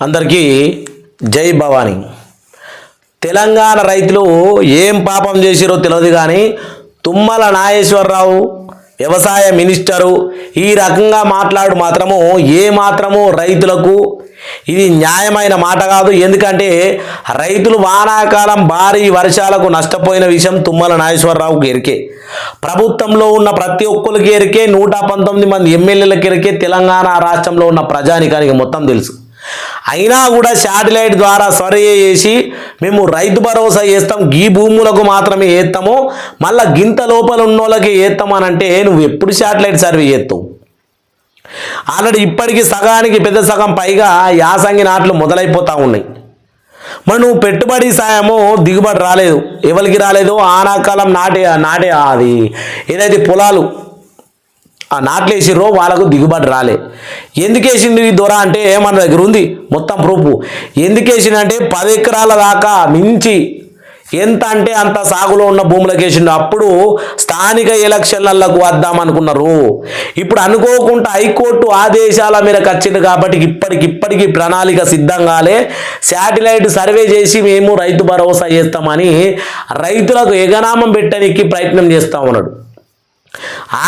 అందరికీ జై భవానీ. తెలంగాణ రైతులు ఏం పాపం చేసిరో తెలియదు కానీ తుమ్మల నాగేశ్వరరావు వ్యవసాయ మినిస్టరు ఈ రకంగా మాట్లాడు మాత్రము ఏ మాత్రము రైతులకు ఇది న్యాయమైన మాట కాదు. ఎందుకంటే రైతులు వానాకాలం భారీ వర్షాలకు నష్టపోయిన విషయం తుమ్మల నాగేశ్వరరావుకి ఎరికే ప్రభుత్వంలో ఉన్న ప్రతి ఒక్కరికి ఎరికే నూట పంతొమ్మిది మంది ఎమ్మెల్యేలకు ఎరికే తెలంగాణ రాష్ట్రంలో ఉన్న ప్రజానికానికి మొత్తం తెలుసు. అయినా కూడా శాటిలైట్ ద్వారా సర్వే చేసి మేము రైతు భరోసా చేస్తాం. గీ భూములకు మాత్రమే వేస్తాము మళ్ళీ గింత లోపల ఉన్న వాళ్ళకి అని అంటే నువ్వు ఎప్పుడు శాటిలైట్ సర్వే చేస్తావు? ఆల్రెడీ ఇప్పటికీ సగానికి పెద్ద సగం పైగా యాసంగి నాట్లు మొదలైపోతూ ఉన్నాయి. మరి నువ్వు పెట్టుబడి సాయము దిగుబడి రాలేదు. ఎవరికి రాలేదు? ఆనాకాలం నాటే నాటే అది. ఏదైతే పొలాలు ఆ నాట్లు వాళ్ళకు దిగుబడి రాలే. ఎందుకు వేసిండు ఈ దొర అంటే మన దగ్గర ఉంది? మొత్తం ప్రూఫ్. ఎందుకు వేసిండంటే పది ఎకరాల దాకా మించి ఎంత అంటే అంత సాగులో ఉన్న భూములకు వేసిండు. అప్పుడు స్థానిక ఎలక్షన్లకు వద్దామనుకున్నారు ఇప్పుడు అనుకోకుండా హైకోర్టు ఆదేశాల మేరకు వచ్చింది కాబట్టి ఇప్పటికిప్పటికి ప్రణాళిక సిద్ధంగాలే. శాటిలైట్ సర్వే చేసి మేము రైతు భరోసా చేస్తామని రైతులకు ఎగనామం పెట్టడానికి ప్రయత్నం చేస్తా ఉన్నాడు.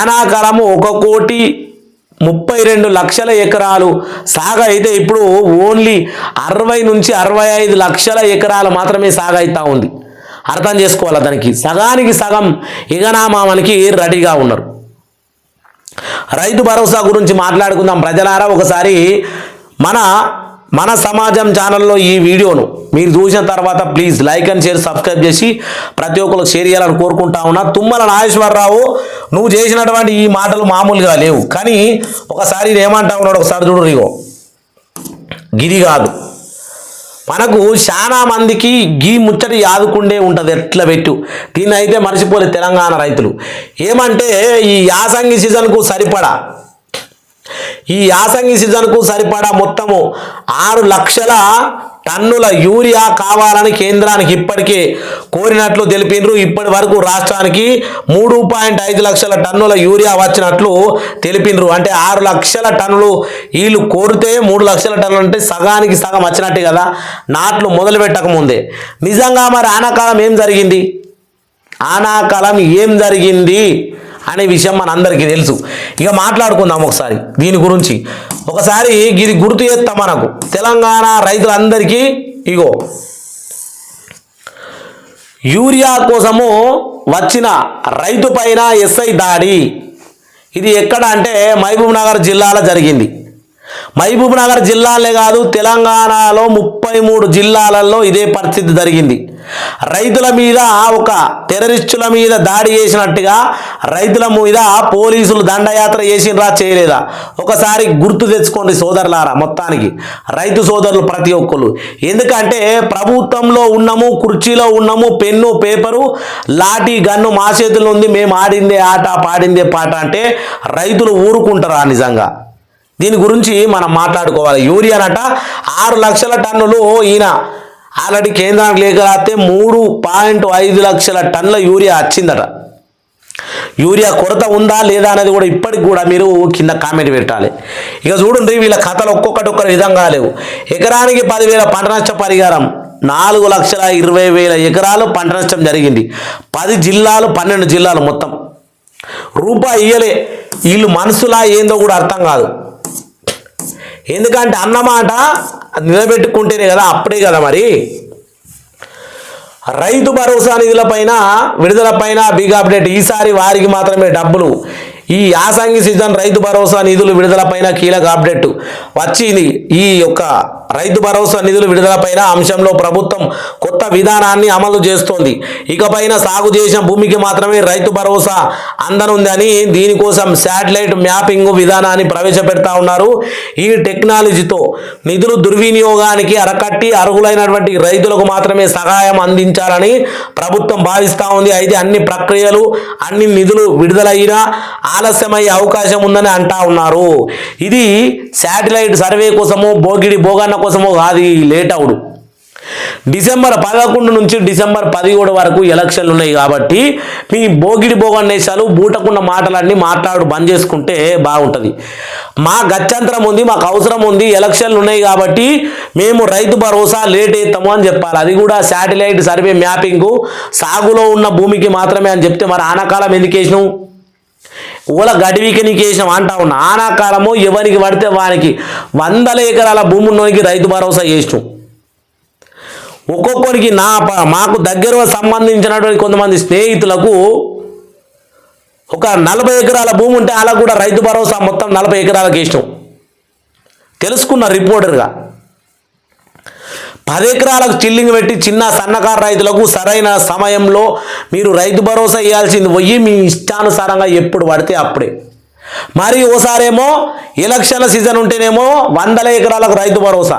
ఆనాకాలము ఒక కోటి ముప్పై రెండు లక్షల ఎకరాలు. సాగు అయితే ఇప్పుడు ఓన్లీ అరవై నుంచి అరవై ఐదు లక్షల ఎకరాలు మాత్రమే సాగు అవుతూ ఉంది. అర్థం చేసుకోవాలి దానికి? సగానికి సగం ఇగనామానికి రెడీగా ఉన్నారు. రైతు భరోసా గురించి మాట్లాడుకుందాం. ప్రజలారా ఒకసారి మన మన సమాజం ఛానల్లో ఈ వీడియోను మీరు చూసిన తర్వాత please like and share subscribe చేసి ప్రతి ఒక్కరికి షేర్ చేయాలని కోరుకుంటా ఉన్నా. తుమ్మల నాగేశ్వరరావు నువ్వు చేసినటువంటి ఈ మాటలు మామూలుగా లేవు. కానీ ఒకసారి ఏమంటా ఉన్నాడు ఒకసారి చూడు రిగో. గిరి కాదు. మనకు చాలా మందికి గీ ముచ్చటి యాదుకుండే ఉంటుంది ఎట్లా పెట్టు. దీన్ని అయితే మర్చిపోలే తెలంగాణ రైతులు. ఏమంటే ఈ యాసంగి సీజన్కు సరిపడా? ఈ యాసంగి సీజన్కు సరిపడా మొత్తము ఆరు లక్షల టన్నుల యూరియా కావాలని కేంద్రానికి ఇప్పటికే కోరినట్లు తెలిపినరు ఇప్పటి వరకు రాష్ట్రానికి మూడు పాయింట్ ఐదు లక్షల టన్నుల యూరియా వచ్చినట్లు తెలిపినరు అంటే ఆరు లక్షల టన్నులు వీళ్ళు కోరితే మూడు లక్షల టన్నులు అంటే సగానికి సగం వచ్చినట్టే కదా. నాట్లు మొదలు పెట్టకముందే నిజంగా మరి ఆనాకాలం ఏం జరిగింది? ఆనాకాలం ఏం జరిగింది? అనే విషయం మనందరికీ తెలుసు. ఇక మాట్లాడుకుందాం ఒకసారి దీని గురించి. ఒకసారి ఇది గుర్తు చేస్తాం మనకు. తెలంగాణ రైతులందరికీ ఇగో యూరియా కోసము వచ్చిన రైతు పైన ఎస్ఐ దాడి. ఇది ఎక్కడ అంటే మహబూబ్ నగర్ జిల్లాలో జరిగింది. మహబూబ్ నగర్ జిల్లాలే కాదు తెలంగాణలో ముప్పై మూడు జిల్లాలలో ఇదే పరిస్థితి జరిగింది. రైతుల మీద ఒక టెర్రరిస్టుల మీద దాడి చేసినట్టుగా రైతుల మీద పోలీసులు దండయాత్ర చేసినరా చేయలేదా? ఒకసారి గుర్తు తెచ్చుకోండి సోదరులారా మొత్తానికి. రైతు సోదరులు ప్రతి ఒక్కరు ఎందుకంటే ప్రభుత్వంలో ఉన్నాము కుర్చీలో ఉన్నాము పెన్ను పేపరు లాఠీ గన్ను మా చేతుల్లో ఉంది మేము ఆడిందే ఆట పాడిందే పాట అంటే రైతులు ఊరుకుంటారా నిజంగా? దీని గురించి మనం మాట్లాడుకోవాలి. యూరియానట ఆరు లక్షల టన్నులు ఈయన ఆల్రెడీ కేంద్రానికి లేఖ రాస్తే మూడు పాయింట్ ఐదు లక్షల టన్నుల యూరియా వచ్చిందట. యూరియా కొరత ఉందా లేదా అనేది కూడా ఇప్పటికి కూడా మీరు కింద కామెంట్ పెట్టాలి. ఇక చూడండి వీళ్ళ కథలు ఒక్కొక్కటి ఒక్కరి విధంగా లేవు. ఎకరానికి పదివేల పంట నష్ట పరిహారం నాలుగు లక్షల ఇరవై వేల ఎకరాలు పంట నష్టం జరిగింది. పది జిల్లాలు పన్నెండు జిల్లాలు మొత్తం. రూపాయి ఇయ్యలే. వీళ్ళు మనసులా ఏందో కూడా అర్థం కాదు. ఎందుకంటే అన్నమాట నిలబెట్టుకుంటేనే కదా అప్పుడే కదా మరి. రైతు భరోసా నిధులపైన విడుదలపైన బిగ్ అప్డేట్ ఈసారి వారికి మాత్రమే డబ్బులు. ఈ యాసంగి సీజన్ రైతు భరోసా నిధులు విడుదలపైన కీలక అప్డేట్ వచ్చింది ఈ యొక్క రైతు భరోసా నిధులు విడుదలపైన అంశంలో ప్రభుత్వం కొత్త విధానాన్ని అమలు చేస్తోంది. ఇకపైన సాగు చేసిన భూమికి మాత్రమే రైతు భరోసా అందనుందని దీనికోసం శాటిలైట్ మ్యాపింగ్ విధానాన్ని ప్రవేశపెడతా ఉన్నారు. ఈ టెక్నాలజీతో నిధులు దుర్వినియోగానికి అరకట్టి అర్హులైనటువంటి రైతులకు మాత్రమే సహాయం అందించాలని ప్రభుత్వం భావిస్తూ ఉంది. అయితే అన్ని ప్రక్రియలు అన్ని నిధులు విడుదలైనా ఆలస్యమయ్యే అవకాశం ఉందని అంటా ఉన్నారు. ఇది శాటిలైట్ సర్వే కోసము బోగిడి బోగన్న కోసమో కాదు లేట్ అవుడు. డిసెంబర్ పదకొండు నుంచి డిసెంబర్ పదిహేడు వరకు ఎలక్షన్లు ఉన్నాయి కాబట్టి మీ బోగిడి భోగన్నేశాలు బూటకున్న మాటలన్నీ మాట్లాడు బంద్ చేసుకుంటే బాగుంటుంది. మా గత్యంతరం ఉంది మాకు అవసరం ఉంది ఎలక్షన్లు ఉన్నాయి కాబట్టి మేము రైతు భరోసా లేట్ అవుతాము అని చెప్పాలి. అది కూడా శాటిలైట్ సర్వే మ్యాపింగ్ సాగులో ఉన్న భూమికి మాత్రమే అని చెప్తే మరి ఆనకాలం ఎందుకేసినాం ఊల గడివికి నీకు వేసినాం అంటావు నానాకాలము ఎవరికి పడితే వానికి వందల ఎకరాల భూమి రైతు భరోసా చేసినాం. ఒక్కొక్కరికి నా ప- మాకు దగ్గర సంబంధించినటువంటి కొంతమంది స్నేహితులకు ఒక నలభై ఎకరాల భూమి ఉంటే అలా కూడా రైతు భరోసా మొత్తం నలభై ఎకరాలకు వేసినాం. తెలుసుకున్న రిపోర్టర్గా. పది ఎకరాలకు చిల్లింగ్ పెట్టి చిన్న సన్నకారు రైతులకు సరైన సమయంలో మీరు రైతు భరోసా ఇవ్వాల్సింది పోయి మీ ఇష్టానుసారంగా ఎప్పుడు పడితే అప్పుడే. మరి ఓసారేమో ఎలక్షన్ల సీజన్ ఉంటేనేమో వందల ఎకరాలకు రైతు భరోసా.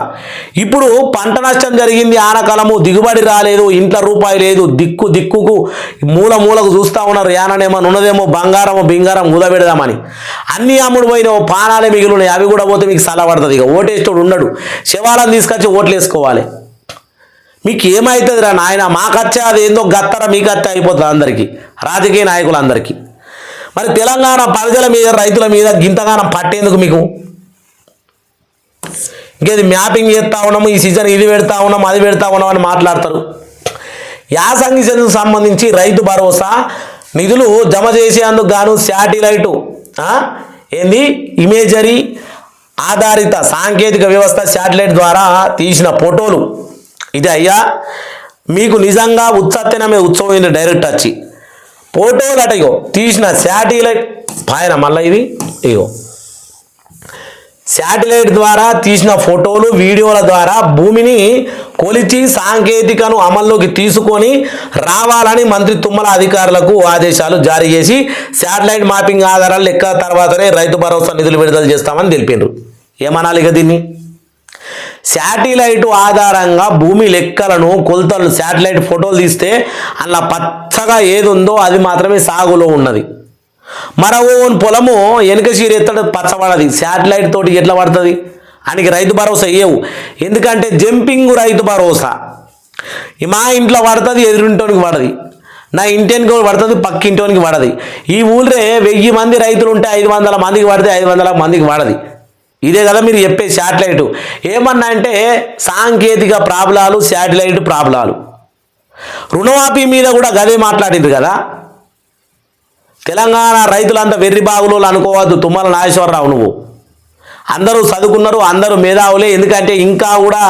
ఇప్పుడు పంట నష్టం జరిగింది ఆనకాలము దిగుబడి రాలేదు ఇంట్లో రూపాయి లేదు దిక్కు దిక్కుకు మూల మూలకు చూస్తూ ఉన్నారు. యాననేమో ఉన్నదేమో బంగారము బింగారం కుదబెడదామని అన్ని అమ్ముడు పోయిన పానాలే మిగిలినాయి అవి కూడా పోతే మీకు సల పడుతుంది ఇక. ఓటేస్తోడు ఉండడు శివాలను తీసుకొచ్చి ఓట్లు వేసుకోవాలి. మీకు ఏమవుతుంది రా నాయన? మాకచ్చే అది ఏందో గత్తర మీకచ్చే అయిపోతుంది అందరికీ. రాజకీయ నాయకులందరికీ. మరి తెలంగాణ ప్రజల మీద రైతుల మీద గింతగానం పట్టేందుకు మీకు? ఇంకేది మ్యాపింగ్ చేస్తా ఉన్నాము ఈ సీజన్ ఇది పెడతా ఉన్నాము అది పెడతా ఉన్నాం అని మాట్లాడతారు. యాసంగి సీజన్కు సంబంధించి రైతు భరోసా నిధులు జమ చేసేందుకు గాను శాటిలైటు ఏంది? ఇమేజరీ ఆధారిత సాంకేతిక వ్యవస్థ శాటిలైట్ ద్వారా తీసిన ఫోటోలు. ఇది అయ్యా మీకు నిజంగా ఉత్సత్యనమే ఉత్సవం ఇది డైరెక్ట్ వచ్చి. ఫోటోలు ఇగో. తీసిన శాటిలైట్. పైన మళ్ళీ ఇది ఇగో. శాటిలైట్ ద్వారా తీసిన ఫోటోలు వీడియోల ద్వారా భూమిని కొలిచి సాంకేతికను అమల్లోకి తీసుకొని రావాలని మంత్రి తుమ్మల అధికారులకు ఆదేశాలు జారీ చేసి శాటిలైట్ మ్యాపింగ్ ఆధారాలు లెక్క తర్వాతనే రైతు భరోసా నిధులు విడుదల చేస్తామని తెలిపిండ్రు. ఏమనాలి ఇక దీన్ని? శాటిలైట్ ఆధారంగా భూమి లెక్కలను కొలతలు శాటిలైట్ ఫోటోలు తీస్తే అలా పచ్చగా ఏది ఉందో అది మాత్రమే సాగులో ఉన్నది. మరో పొలము వెనుక ఎత్తడు పచ్చబడది. శాటిలైట్ తోటి ఎట్లా పడుతుంది? ఆయనకి రైతు భరోసా ఇవ్వవు ఎందుకంటే జంపింగ్ రైతు భరోసా. మా ఇంట్లో పడుతుంది ఎదురింటోనికి పడది. నా ఇంటికి పడుతుంది పక్కింటోనికి పడది. ఈ ఊళ్ళే వెయ్యి మంది రైతులు ఉంటే ఐదు వందల మందికి పడితే ఐదు వందల మందికి పడది. ఇదే కదా మీరు చెప్పే శాటిలైట్. ఏమన్నా అంటే సాంకేతిక ప్రాబ్లాలు శాటిలైట్ ప్రాబ్లాలు. రుణమాఫీ మీద కూడా గదే మాట్లాడింది కదా. తెలంగాణ రైతులంతా వెర్రి బాగులు అనుకోవద్దు తుమ్మల నాగేశ్వరరావు నువ్వు. అందరూ చదువుకున్నారు అందరూ మేధావులే. ఎందుకంటే ఇంకా కూడా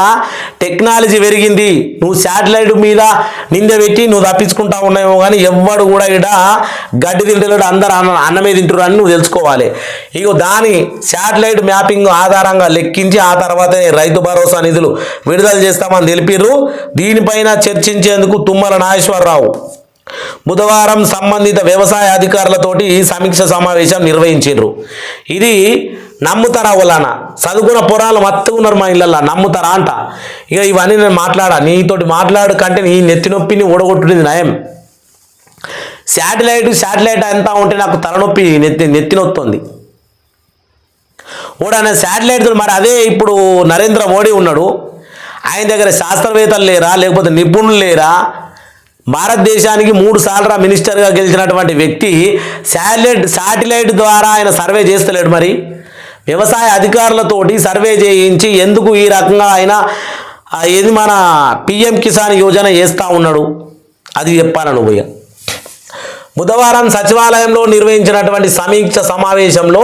టెక్నాలజీ పెరిగింది. నువ్వు శాటిలైట్ మీద నింద పెట్టి నువ్వు తప్పించుకుంటా ఉన్నావేమో కానీ ఎవ్వడు కూడా ఇక్కడ గడ్డి తింటలేడు అందరు అన్న అన్నమే తింటారు అని నువ్వు తెలుసుకోవాలి. ఇగో దాని శాటిలైట్ మ్యాపింగ్ ఆధారంగా లెక్కించి ఆ తర్వాతే రైతు భరోసా నిధులు విడుదల చేస్తామని తెలిపిర్రు. దీనిపైన చర్చించేందుకు తుమ్మల నాగేశ్వరరావు. బుధవారం సంబంధిత వ్యవసాయ అధికారులతోటి సమీక్ష సమావేశం నిర్వహించారు ఇది నమ్ముతారా వలన? చదువుకున్న పొరాలు మత్తుకున్నారు మా ఇళ్ళల్లో నమ్ముతారా అంట. ఇక ఇవన్నీ నేను మాట్లాడా నీతోటి మాట్లాడు కంటే నీ నెత్తి నొప్పిని ఓడగొట్టుడింది నయం. శాటిలైట్ శాటిలైట్ అంతా ఉంటే నాకు తలనొప్పి నెత్తి నెత్తి నొత్తుంది. ఓడనే శాటిలైట్ మరి అదే ఇప్పుడు నరేంద్ర మోడీ ఉన్నాడు. ఆయన దగ్గర శాస్త్రవేత్తలు లేరా లేకపోతే నిపుణులు లేరా? భారతదేశానికి మూడు సార్లు మినిస్టర్గా గెలిచినటువంటి వ్యక్తి శాటిలైట్ శాటిలైట్ ద్వారా ఆయన సర్వే చేస్తలేడు మరి. వ్యవసాయ అధికారులతోటి సర్వే చేయించి ఎందుకు ఈ రకంగా ఆయన ఏది మన పిఎం కిసాన్ యోజన చేస్తూ ఉన్నాడు? అది చెప్పాను నువ్వు బుధవారం సచివాలయంలో నిర్వహించినటువంటి సమీక్ష సమావేశంలో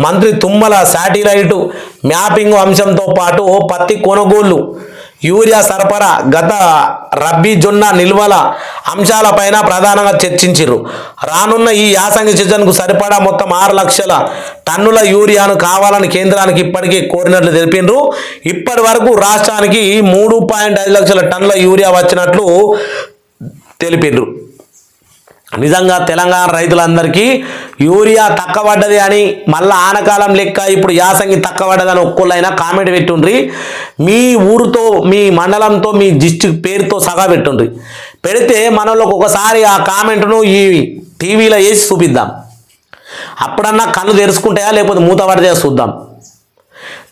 మంత్రి తుమ్మల శాటిలైట్ మ్యాపింగ్ అంశంతో పాటు పత్తి కొనుగోళ్ళు యూరియా సరఫరా గత రబ్బీ జొన్న నిల్వల అంశాలపైన ప్రధానంగా చర్చించారు రానున్న ఈ యాసంగి సీజన్కు సరిపడా మొత్తం ఆరు లక్షల టన్నుల యూరియాను కావాలని కేంద్రానికి ఇప్పటికే కోరినట్లు తెలిపిండ్రు. ఇప్పటి వరకు రాష్ట్రానికి మూడు పాయింట్ ఐదు లక్షల టన్నుల యూరియా వచ్చినట్లు తెలిపిండ్రు. నిజంగా తెలంగాణ రైతులందరికీ యూరియా తక్కబడ్డది అని మళ్ళీ ఆనకాలం లెక్క ఇప్పుడు యాసంగి తక్కబడ్డదని ఒక్కళ్ళైనా కామెంట్ పెట్టుండ్రి. మీ ఊరితో మీ మండలంతో మీ డిస్టిక్ పేరుతో సగా పెట్టుండ్రి. పెడితే మనలోకి ఒకసారి ఆ కామెంట్ను ఈ టీవీలో వేసి చూపిద్దాం. అప్పుడన్నా కన్ను తెరుచుకుంటాయా లేకపోతే మూత పడితే చూద్దాం.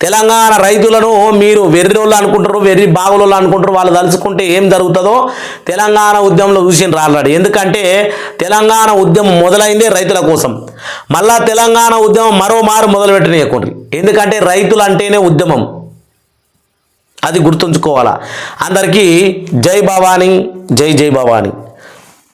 తెలంగాణ రైతులను మీరు వెర్రోళ్ళు అనుకుంటారు వెర్రి బాగులోళ్ళు అనుకుంటారు వాళ్ళు తలుచుకుంటే ఏం జరుగుతుందో తెలంగాణ ఉద్యమంలో చూసిన రాలాడు ఎందుకంటే తెలంగాణ ఉద్యమం మొదలైందే రైతుల కోసం. మళ్ళా తెలంగాణ ఉద్యమం మరో మారు మొదలు పెట్టనీయకుండ్రి ఎందుకంటే రైతులు అంటేనే ఉద్యమం. అది గుర్తుంచుకోవాలా. అందరికీ జై భవానీ జై జై భవానీ.